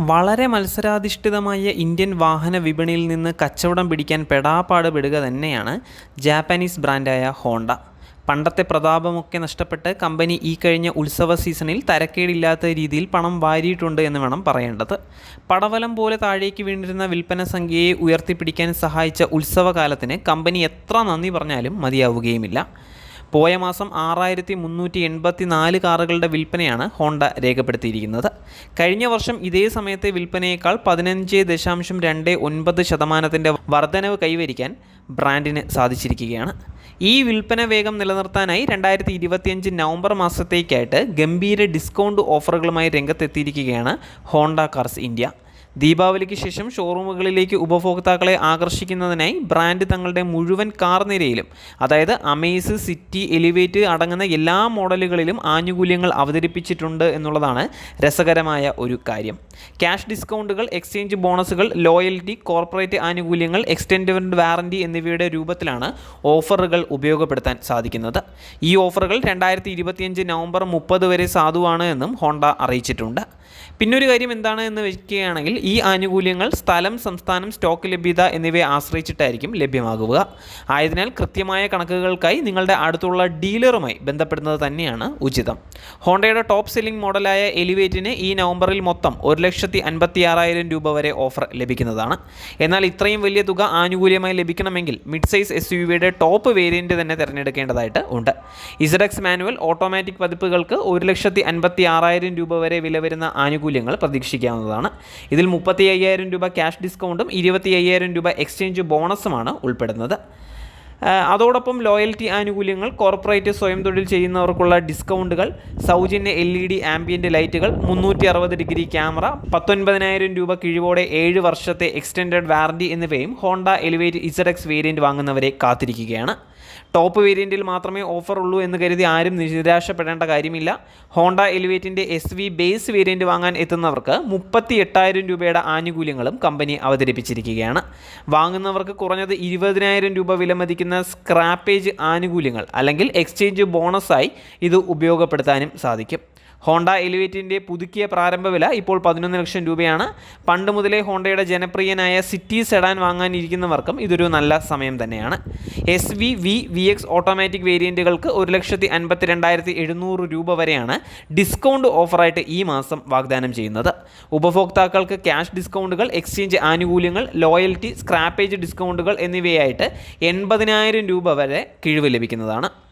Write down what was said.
വളരെ മത്സരാധിഷ്ഠിതമായ ഇന്ത്യൻ വാഹന വിപണിയിൽ നിന്ന് കച്ചവടം പിടിക്കാൻ പെടാപ്പാട് പെടുക തന്നെയാണ് ജാപ്പനീസ് ബ്രാൻഡായ ഹോണ്ട. പണ്ടത്തെ പ്രതാപമൊക്കെ നഷ്ടപ്പെട്ട് കമ്പനി ഈ കഴിഞ്ഞ ഉത്സവ സീസണിൽ തരക്കേടില്ലാത്ത രീതിയിൽ പണം വാരിയിട്ടുണ്ട് എന്ന് വേണം പറയേണ്ടത്. പടവലം പോലെ താഴേക്ക് വീണിരുന്ന വിൽപ്പന സംഖ്യയെ ഉയർത്തിപ്പിടിക്കാൻ സഹായിച്ച ഉത്സവകാലത്തിന് കമ്പനി എത്ര നന്ദി പറഞ്ഞാലും മതിയാവുകയുമില്ല. പോയ മാസം ആറായിരത്തി മുന്നൂറ്റി എൺപത്തി നാല് കാറുകളുടെ വിൽപ്പനയാണ് ഹോണ്ട രേഖപ്പെടുത്തിയിരിക്കുന്നത്. കഴിഞ്ഞ വർഷം ഇതേ സമയത്തെ വിൽപ്പനയേക്കാൾ പതിനഞ്ച് ദശാംശം രണ്ട് ഒൻപത് ശതമാനത്തിന്റെ വർധനവ് കൈവരിക്കാൻ ബ്രാൻഡിന് സാധിച്ചിരിക്കുകയാണ്. ഈ വിൽപ്പന വേഗം നിലനിർത്താനായി രണ്ടായിരത്തി ഇരുപത്തിയഞ്ച് നവംബർ മാസത്തേക്കായിട്ട് ഗംഭീര ഡിസ്കൗണ്ട് ഓഫറുകളുമായി രംഗത്തെത്തിയിരിക്കുകയാണ് ഹോണ്ട കാർസ് ഇന്ത്യ. ദീപാവലിക്ക് ശേഷം ഷോറൂമുകളിലേക്ക് ഉപഭോക്താക്കളെ ആകർഷിക്കുന്നതിനായി ബ്രാൻഡ് തങ്ങളുടെ മുഴുവൻ കാർ നിരയിലും അതായത് അമേസ് സിറ്റി എലിവേറ്റ് അടങ്ങുന്ന എല്ലാ മോഡലുകളിലും ആനുകൂല്യങ്ങൾ അവതരിപ്പിച്ചിട്ടുണ്ട് എന്നുള്ളതാണ് രസകരമായ ഒരു കാര്യം. ക്യാഷ് ഡിസ്കൗണ്ടുകൾ എക്സ്ചേഞ്ച് ബോണസുകൾ ലോയൽറ്റി കോർപ്പറേറ്റ് ആനുകൂല്യങ്ങൾ എക്സ്റ്റെൻഡ് വാറന്റി എന്നിവയുടെ രൂപത്തിലാണ് ഓഫറുകൾ ഉപയോഗപ്പെടുത്താൻ സാധിക്കുന്നത്. ഈ ഓഫറുകൾ രണ്ടായിരത്തി ഇരുപത്തിയഞ്ച് നവംബർ മുപ്പത് വരെ സാധുവാണ് എന്നും ഹോണ്ട അറിയിച്ചിട്ടുണ്ട്. പിന്നൊരു കാര്യം എന്താണ് എന്ന് വയ്ക്കുകയാണെങ്കിൽ ഈ ആനുകൂല്യങ്ങൾ സ്ഥലം സംസ്ഥാനം സ്റ്റോക്ക് ലഭ്യത എന്നിവയെ ആശ്രയിച്ചിട്ടായിരിക്കും ലഭ്യമാകുക. ആയതിനാൽ കൃത്യമായ കണക്കുകൾക്കായി നിങ്ങളുടെ അടുത്തുള്ള ഡീലറുമായി ബന്ധപ്പെടുന്നത് തന്നെയാണ് ഉചിതം. ഹോണ്ടയുടെ ടോപ്പ് സെല്ലിംഗ് മോഡലായ എലിവേറ്റിന് ഈ നവംബറിൽ മൊത്തം ഒരു ലക്ഷത്തി അൻപത്തി ആറായിരം രൂപ വരെ ഓഫർ ലഭിക്കുന്നതാണ്. എന്നാൽ ഇത്രയും വലിയ തുക ആനുകൂല്യമായി ലഭിക്കണമെങ്കിൽ മിഡ് സൈസ് എസ് യു വിയുടെ ടോപ്പ് വേരിയന്റ് തന്നെ തിരഞ്ഞെടുക്കേണ്ടതായിട്ട് ഉണ്ട്. ഇസഡെക്സ് മാനുവൽ ഓട്ടോമാറ്റിക് പതിപ്പുകൾക്ക് ഒരു ലക്ഷത്തി അൻപത്തി ആറായിരം രൂപ വരെ വില വരുന്ന ആനുകൂല്യങ്ങൾ പ്രതീക്ഷിക്കാവുന്നതാണ്. ഇതിൽ മുപ്പത്തി അയ്യായിരം രൂപ ക്യാഷ് ഡിസ്കൗണ്ടും ഇരുപത്തി അയ്യായിരം രൂപ എക്സ്ചേഞ്ച് ബോണസുമാണ് ഉൾപ്പെടുന്നത്. അതോടൊപ്പം ലോയൽറ്റി ആനുകൂല്യങ്ങൾ കോർപ്പറേറ്റ് സ്വയം തൊഴിൽ ചെയ്യുന്നവർക്കുള്ള ഡിസ്കൗണ്ടുകൾ സൗജന്യ എൽ ഇ ഡി ആംബിയന്റ് ലൈറ്റുകൾ മുന്നൂറ്റി അറുപത് ഡിഗ്രി ക്യാമറ പത്തൊൻപതിനായിരം രൂപ കിഴിവോടെ ഏഴ് വർഷത്തെ എക്സ്റ്റൻഡഡ് വാറണ്ടി എന്നിവയും ഹോണ്ട എലിവേറ്റ് ഇസഡെക്സ് വേരിയന്റ് വാങ്ങുന്നവരെ കാത്തിരിക്കുകയാണ്. ടോപ്പ് വേരിയന്റിൽ മാത്രമേ ഓഫർ ഉള്ളൂ എന്ന് കരുതി ആരും നിരാശപ്പെടേണ്ട കാര്യമില്ല. ഹോണ്ട എലിവേറ്റിന്റെ എസ് വി ബേസ് വേരിയന്റ് വാങ്ങാൻ എത്തുന്നവർക്ക് മുപ്പത്തി എട്ടായിരം രൂപയുടെ ആനുകൂല്യങ്ങളും കമ്പനി അവതരിപ്പിച്ചിരിക്കുകയാണ്. വാങ്ങുന്നവർക്ക് കുറഞ്ഞത് ഇരുപതിനായിരം രൂപ വിലമതിക്കുന്ന സ്ക്രാപ്പേജ് ആനുകൂല്യങ്ങൾ അല്ലെങ്കിൽ എക്സ്ചേഞ്ച് ബോണസായി ഇത് ഉപയോഗപ്പെടുത്താനും സാധിക്കും. ഹോണ്ട എലിവേറ്റിന്റെ പുതുക്കിയ പ്രാരംഭ വില ഇപ്പോൾ പതിനൊന്ന് ലക്ഷം രൂപയാണ്. പണ്ട് മുതലേ ഹോണ്ടയുടെ ജനപ്രിയനായ സിറ്റി സെഡാൻ വാങ്ങാനിരിക്കുന്നവർക്കും ഇതൊരു നല്ല സമയം തന്നെയാണ്. S V V V X automatic വേരിയന്റുകൾക്ക് ഒരു ലക്ഷത്തി അൻപത്തി രണ്ടായിരത്തി എഴുന്നൂറ് രൂപ വരെയാണ് ഡിസ്കൗണ്ട് ഓഫറായിട്ട് ഈ മാസം വാഗ്ദാനം ചെയ്യുന്നത്. ഉപഭോക്താക്കൾക്ക് ക്യാഷ് ഡിസ്കൗണ്ടുകൾ എക്സ്ചേഞ്ച് ആനുകൂല്യങ്ങൾ ലോയൽറ്റി സ്ക്രാപ്പേജ് ഡിസ്കൗണ്ടുകൾ എന്നിവയായിട്ട് എൺപതിനായിരം രൂപ വരെ കിഴിവ് ലഭിക്കുന്നതാണ്.